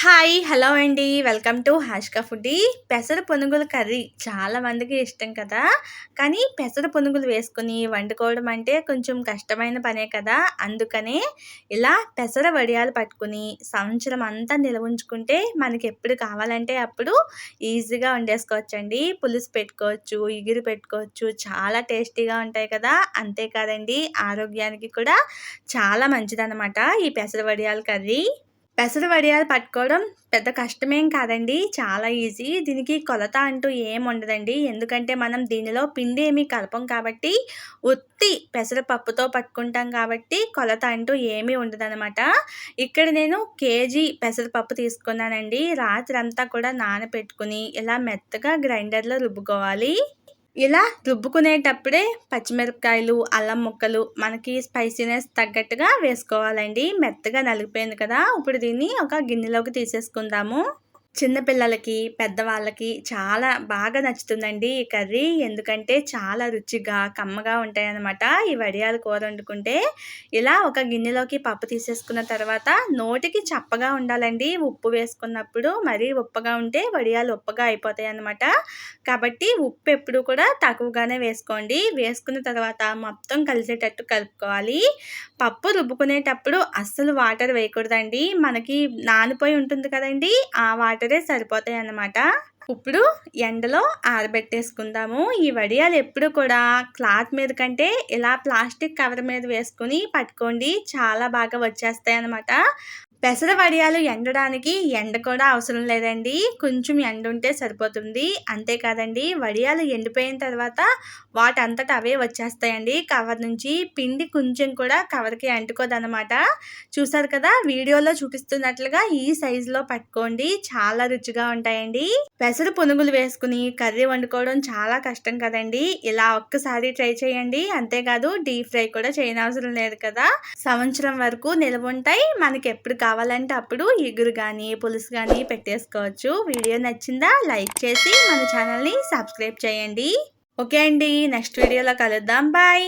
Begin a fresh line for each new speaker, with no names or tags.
Hi hello అండి. Welcome to హాష్కా foodie. పెసర పునుగుల కర్రీ చాలా మందికి ఇష్టం కదా. కానీ పెసర పునుగులు వేసుకుని వండుకోవడం అంటే కొంచెం కష్టమైన పనే కదా. అందుకనే ఇలా పెసర వడియాలు పట్టుకుని సంవత్సరం అంతా నిల్వ ఉంచుకుంటే మనకి ఎప్పుడు కావాలంటే అప్పుడు ఈజీగా వండేసుకోవచ్చండి. పులుసు పెట్టుకోవచ్చు ఇగురు పెట్టుకోవచ్చు. చాలా టేస్టీగా ఉంటాయి కదా. అంతేకాదండి ఆరోగ్యానికి కూడా చాలా మంచిదన్నమాట ఈ పెసర వడియాల కర్రీ. పెసర వడియాలు పట్టుకోవడం పెద్ద కష్టమేం కాదండి. చాలా ఈజీ. దీనికి కొలత అంటూ ఏం ఉండదండి. ఎందుకంటే మనం దీనిలో పిండి ఏమీ కలపం కాబట్టి ఉత్తి పెసరపప్పుతో పట్టుకుంటాం కాబట్టి కొలత అంటూ ఏమీ ఉండదనమాట ఇక్కడ నేను కేజీ పెసరపప్పు తీసుకున్నానండి. రాత్రి అంతా కూడా నానపెట్టుకుని ఇలా మెత్తగా గ్రైండర్లో రుబ్బుకోవాలి. ఇలా రుబ్బుకునేటప్పుడే పచ్చిమిరపకాయలు అల్లం ముక్కలు మనకి స్పైసీనెస్ తగ్గట్టుగా వేసుకోవాలండి. మెత్తగా నలిగిపోయింది కదా. ఇప్పుడు దీన్ని ఒక గిన్నెలోకి తీసేసుకుందాము. చిన్నపిల్లలకి పెద్దవాళ్ళకి చాలా బాగా నచ్చుతుందండి ఈ కర్రీ. ఎందుకంటే చాలా రుచిగా కమ్మగా ఉంటాయన్నమాట. ఈ వడియాలు కూర వండుకుంటే ఇలా ఒక గిన్నెలోకి పప్పు తీసేసుకున్న తర్వాత నోటికి చప్పగా ఉండాలండి. ఉప్పు వేసుకున్నప్పుడు మరీ ఉప్పగా ఉంటే వడియాలు ఉప్పగా అయిపోతాయి అన్నమాట కాబట్టి ఉప్పు ఎప్పుడు కూడా తక్కువగానే వేసుకోండి. వేసుకున్న తర్వాత మొత్తం కలిసేటట్టు కలుపుకోవాలి. పప్పు రుబ్బుకునేటప్పుడు అస్సలు వాటర్ వేయకూడదండి. మనకి నానిపోయి ఉంటుంది కదండి. ఆ వాటర్ వాటరే సరిపోతాయి అన్నమాట ఇప్పుడు ఎండలో ఆరబెట్టేసుకుందాము. ఈ వడియాలు ఎప్పుడు కూడా క్లాత్ మీద కంటే ఇలా ప్లాస్టిక్ కవర్ మీద వేసుకుని పట్టుకోండి. చాలా బాగా వచ్చేస్తాయి అన్నమాట పెసర వడియాలు ఎండడానికి ఎండ కూడా అవసరం లేదండి. కొంచెం ఎండ ఉంటే సరిపోతుంది. అంతేకాదండి వడియాలు ఎండిపోయిన తర్వాత వాటి అవే వచ్చేస్తాయండి. కవర్ నుంచి పిండి కొంచెం కూడా కవర్కి అంటుకోదనమాట చూసారు కదా వీడియోలో చూపిస్తున్నట్లుగా ఈ సైజులో పట్టుకోండి. చాలా రుచిగా ఉంటాయండి. పెసర పునుగులు వేసుకుని కర్రీ వండుకోవడం చాలా కష్టం కదండి. ఇలా ఒక్కసారి ట్రై చేయండి. అంతేకాదు డీప్ ఫ్రై కూడా చేయనవసరం లేదు కదా. సంవత్సరం వరకు నిలవ ఉంటాయి. మనకి ఎప్పుడు కావాలంటే అప్పుడు ఎగురు కానీ పులుసు కానీ పెట్టేసుకోవచ్చు. వీడియో నచ్చిందా లైక్ చేసి మన ఛానల్ని సబ్స్క్రైబ్ చేయండి. ఓకే అండి నెక్స్ట్ వీడియోలో కలుద్దాం. బాయ్.